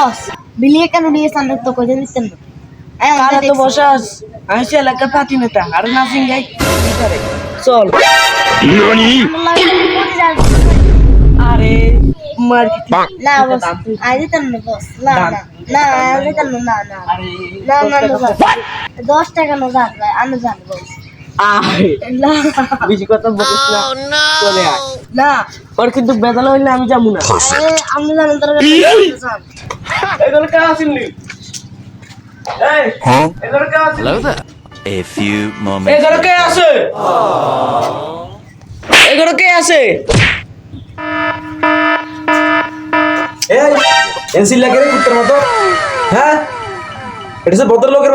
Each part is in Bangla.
বস বিলিয়ে কেন নিয়ে সামনে তো না এই তো। বসাস? আমি সে এলাকার পাতি নেতা আর নাসিং গাই চল। আল্লাহ, কোটি আরে মার্কেট না বস আই না বস। না। না না আই দিতেন না না না। আরে না না না দশ টাকা না যান ভাই আমি জান বস। না। বেশি কথা বলিস না। চলে আয়। না। ওর কিন্তু বেদাল হইলে আমি যাব না। আমি জানেন তোর যান এগুলো কে আসেননি এই এগুলো কে আসেননি Hello there. A few moments. এগুলো কে আছে? এগুলো কে আছে? এই এনসিল লাগে রে কুত্তার মতো। হ্যাঁ? এটা সে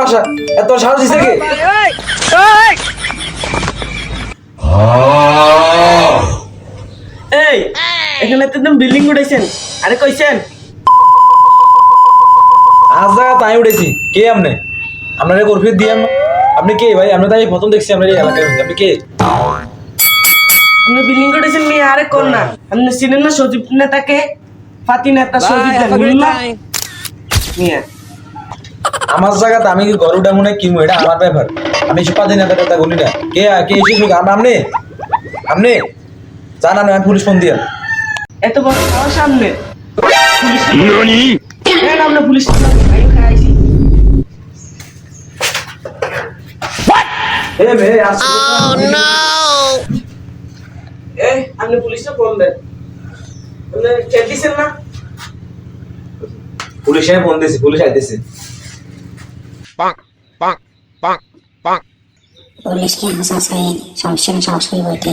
বাসা। এত সাহস দিছে কে? এই এখানে তো একদম বিল্ডিং উঠেছেন আরে কইছেন? আজ জায়গা তাই উঠেছি। কে আপনি? আপনারা কর্ফিউ দিয়ে আপনি কে ভাই? আমরা তাই প্রথম দেখছি আপনার এই এলাকায় আপনি কে? আপনি বিল্ডিং উঠেছেন মেয়ে আরে কোন না। আপনি চিনেন না সজীব নেতাকে? ফাতি নেতা সজীব মিয়া আমার জায়গাতে আমি উঠা মনে হয় কিনবো এটা আমার ব্যাপার। আমি এসব পাতি নেতা টেতা বলি না। কে কে এসে আপনি আপনি জান আমি পুলিশ ফোন দিয়ে এত বড় সামনে পুলিশ হ্যাঁ আমরা পুলিশ এই আপনি পুলিশটা ফোন দেন। চেক দিছেন না? পুলিশে ফোন দিয়েছি পুলিশ আইতেছে। পুলিশকে হাসাস হয়নি সমস্যা সাহস করে বইতে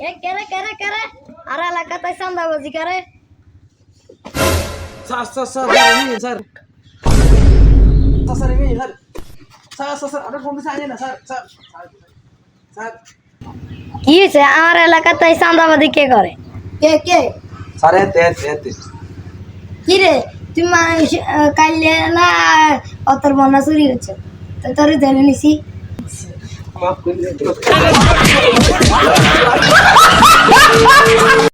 এ কেরে কেরে কেরে আর এলাকাতে চান্দাবাজি করে sir sir sir sir sir. এমনি স্যার স্যার। স্যার স্যার আপনার ফোন দিচ্ছে আইনে না স্যার স্যার। স্যার। কি হয়েছে? আমার এলাকাতে চান্দাবাজি কে করে? কে কে? স্যার এতে এতে এতে কি রে? তুই মানুষ কাইলে না অতর বন্যা চুরি হচ্ছে তো তোর ধরে নিছি। মাফ করে